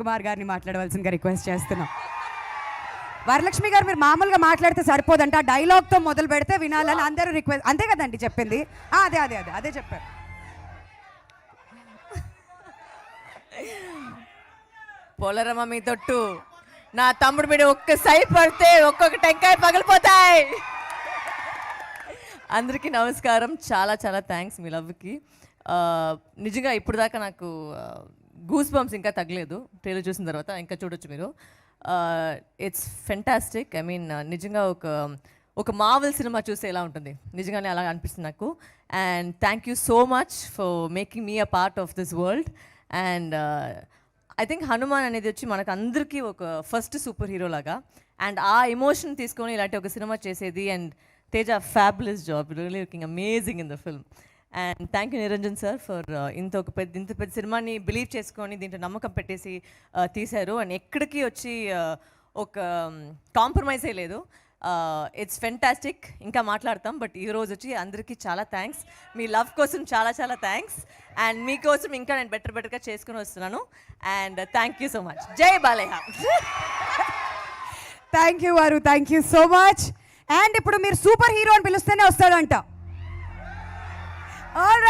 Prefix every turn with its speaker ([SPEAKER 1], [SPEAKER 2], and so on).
[SPEAKER 1] కుమార్ గారిని మాట్లాడవలసిందిగా రిక్వెస్ట్ చేస్తున్నాం. వరలక్ష్మి గారు మీరు మామూలుగా మాట్లాడితే సరిపోదంట. డైలాగ్తో మొదలు పెడితే వినాలని అందరూ రిక్వెస్ట్ అంతే కదండి చెప్పింది? అదే అదే అదే అదే చెప్పారు.
[SPEAKER 2] పోలరమ్మ మీ తొట్టు. నా తమ్ముడు మీద ఒక్క సై పడితే ఒక్కొక్క టెంకాయ పగిలిపోతాయి. అందరికీ నమస్కారం. చాలా చాలా థ్యాంక్స్ మీ లవ్కి నిజంగా ఇప్పుడు దాకా నాకు గూస్ బంప్స్ ఇంకా తగ్గలేదు. ట్రైలర్ చూసిన తర్వాత ఇంకా చూడొచ్చు మీరు. ఇట్స్ ఫెంటాస్టిక్ ఐ మీన్ నిజంగా ఒక ఒక మావల్ సినిమా చూస్తే ఎలా ఉంటుంది? నిజంగానే అలా అనిపిస్తుంది నాకు. And thank you so much for making me a part of this world and I think Hanuman అనేది వచ్చి మనకు అందరికీ ఒక ఫస్ట్ సూపర్ హీరో లాగా. అండ్ ఆ ఎమోషన్ తీసుకొని ఇలాంటి ఒక సినిమా చేసేది. And Teja fabulous job really looking amazing in the film and thank you Niranjan sir for ఇంత ఒక పెద్ద ఇంత పెద్ద సినిమాని బిలీవ్ చేసుకొని దీంట్లో నమ్మకం పెట్టేసి uh, తీశారు. అండ్ ఎక్కడికి వచ్చి uh, ఒక um, కాంప్రమైజ్ లేదు. Uh, ఇట్స్ ఫెంటాస్టిక్ ఇంకా మాట్లాడతాం. బట్ ఈ రోజు వచ్చి అందరికీ చాలా థ్యాంక్స్ మీ లవ్ కోసం చాలా చాలా థ్యాంక్స్ అండ్ మీకోసం ఇంకా నేను బెటర్ బెటర్గా చేసుకుని వస్తున్నాను. And thank you so much Jai Balayya.
[SPEAKER 1] Thank you వారు thank you so much and ఇప్పుడు మీరు సూపర్ హీరో అని పిలుస్తేనే వస్తాడంట. All right.